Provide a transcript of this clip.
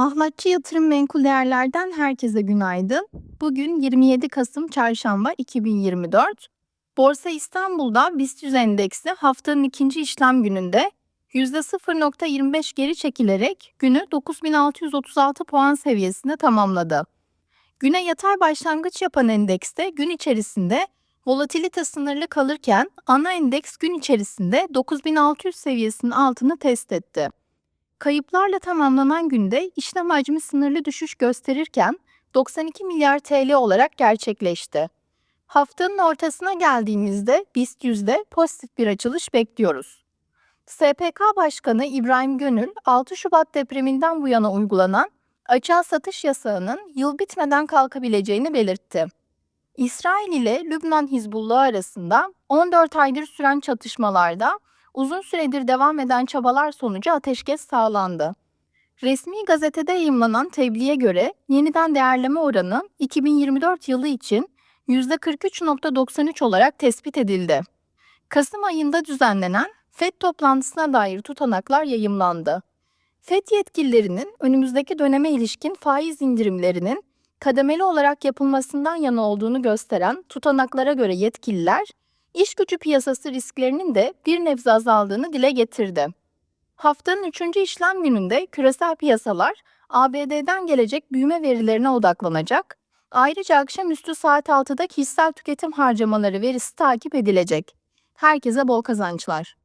Ahlatçı Yatırım Menkul Değerler'den herkese günaydın. Bugün 27 Kasım Çarşamba 2024. Borsa İstanbul'da BIST 100 endeksi haftanın ikinci işlem gününde %0.25 geri çekilerek günü 9636 puan seviyesinde tamamladı. Güne yatay başlangıç yapan endekste gün içerisinde volatilite sınırlı kalırken ana endeks gün içerisinde 9600 seviyesinin altını test etti. Kayıplarla tamamlanan günde işlem hacmi sınırlı düşüş gösterirken 92 milyar TL olarak gerçekleşti. Haftanın ortasına geldiğimizde BIST yüzde pozitif bir açılış bekliyoruz. SPK Başkanı İbrahim Gönül, 6 Şubat depreminden bu yana uygulanan açığa satış yasağının yıl bitmeden kalkabileceğini belirtti. İsrail ile Lübnan Hizbullah arasında 14 aydır süren çatışmalarda uzun süredir devam eden çabalar sonucu ateşkes sağlandı. Resmi gazetede yayımlanan tebliğe göre yeniden değerleme oranı 2024 yılı için %43.93 olarak tespit edildi. Kasım ayında düzenlenen FED toplantısına dair tutanaklar yayımlandı. FED yetkililerinin önümüzdeki döneme ilişkin faiz indirimlerinin kademeli olarak yapılmasından yana olduğunu gösteren tutanaklara göre yetkililer, iş gücü piyasası risklerinin de bir nebze azaldığını dile getirdi. Haftanın üçüncü işlem gününde küresel piyasalar ABD'den gelecek büyüme verilerine odaklanacak. Ayrıca akşamüstü saat 6'da kişisel tüketim harcamaları verisi takip edilecek. Herkese bol kazançlar.